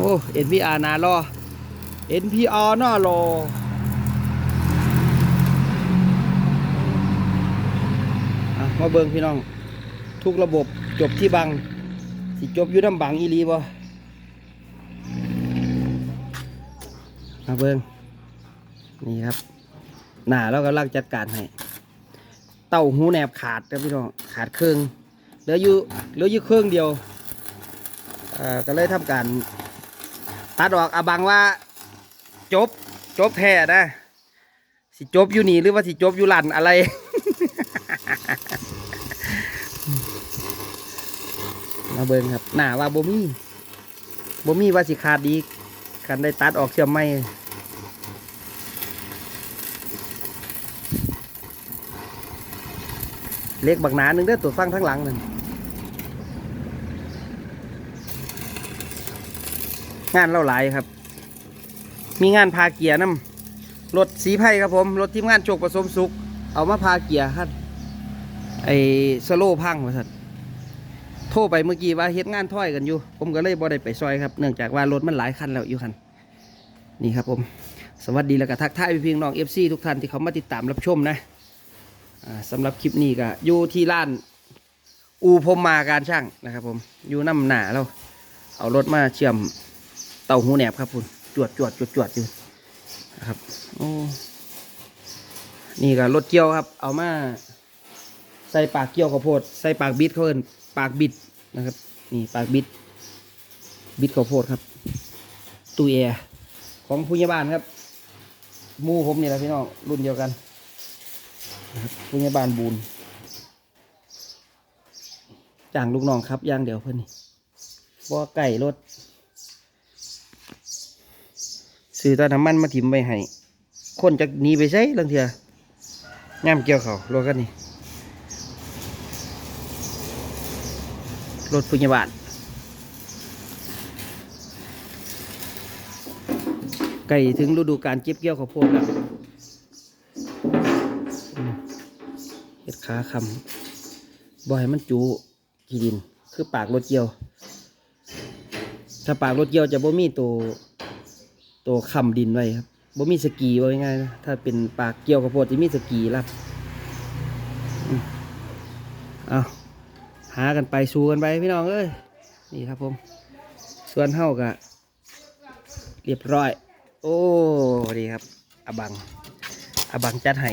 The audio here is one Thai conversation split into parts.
โอ้ NPR นารอ NPR น่ารออะมาเบิงพี่น้อง ทุกระบบจบที่บัง สิจบอยู่น้ำบังอีหลีบ่มาเบิงนี่ครับ หน้าเรากำลังจัดการให้ เต้าหูแหนบขาดครับพี่น้อง ขาดเครื่องเหลืออยู่เหลืออยู่เครื่องเดียวอ่อก็เลยทำการ ตัดออกอาบังว่า จบ จบแท้นะ สิจบอยู่นี่หรือว่าสิจบอยู่หลันอะไร มาเบิ่งครับ หน้าว่าบ่มีบ่มีว่าสิขาดดีคันได้ตัดออกเชื่อมไม่เล็กบักหนาหนึ่งเด้อตัวฟังทั้งหลังนั่น งานเราหลายครับ มีงานพาเกียร์น้ำรถสีไพ่ครับผม รถทีมงานโชคผสมสุขเอามาพาเกียร์ครับไอ้สโลพังมาสัตโทรไปเมื่อกี้ว่าเฮ็ดงานถ้อยกันอยู่ ผมก็เลยบ่ได้ไปซอยครับ เนื่องจากว่ารถมันหลายคันแล้วอยู่คัน นี่ครับผม สวัสดีแล้วก็ทักทายพี่พียงน้อง FC ทุกท่านที่เขามาติดตามรับชมนะอ่าสำหรับคลิปนี้ก็อยู่ที่ร้าน อูพมมาการช่างนะครับผม อยู่น้ำหนาเราเอารถมาเชื่อม เต่าหูแหนบครับคุณจวดจวดจวดจวดอยู่นะครับโอ้นี่ก็รถเกี่ยวครับ เอามา ใส่ปากเกี่ยวข้าวโพด ใส่ปากบิดเขาเอินปากบิดนะครับ นี่ปากบิด บิดข้าวโพดครับตู้แอร์ของผู้ใหญ่บ้านครับมู่ผมนี่แหละพี่น้องรุ่นเดียวกันผู้ใหญ่บ้านบูนจ้างลูกน้องครับอย่างเดียวเพื่อนนี่บ่ไก่รถ ซื้อตาน้ำมันมาถิ่มไปให้คนจากหนีไปใช้ลังเถื่อย่ามเกี่ยวเขารถกันนี่รถพยาบาลไก่ถึงฤดูการเก็บเกี่ยวข้าวโพดแล้วเห็ดขาคำบ่ให้มันจูขี้ดิน คือปากรถเกี่ยว ถ้าปากรถเกี่ยวจะบ่มีตัว ตัวคำดินไว้ครับบ่มีสกีว่าง่ายนะถ้าเป็นปากเกี่ยวข้าวโพดจะมีสกีรับเอาหากันไปสู้กันไปพี่น้องเอ้ยนี่ครับผมส่วนเฮากะเรียบร้อย โอ้ดีครับอบังอบังจัดให้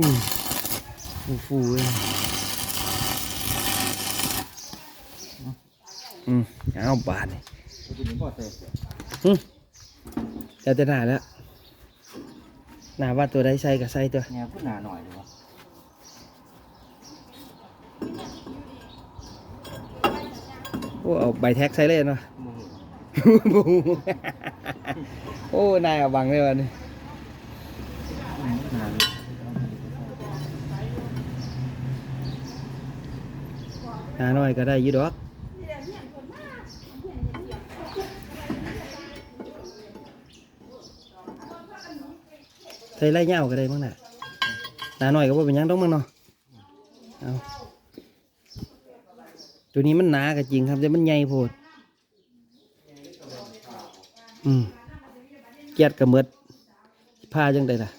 อืม ฟูฟูๆเลยอืมเอาบาทนี่อืมแล้วแต่หนาแล้วหนาว่าตัวใดใส่กับใส่ตัวแนวขึ้นหนาหน่อยเลยวะโอ้เอาใบแท็กใส่เลยเนาะมือบูโอ้นายเอาบังเลยวันนี้ หนาหน่อยก็ได้ยี่ดอกใส่ไล่เงาก็ได้มั้งน่ะหนาหน่อยก็บ่เป็นยังต้องมั้งเนาะเอาตัวนี้มันหนาก็จริงครับแต่มันใหญ่โพด อืมเกียดกระเมิดผ้าจังไดล่ะ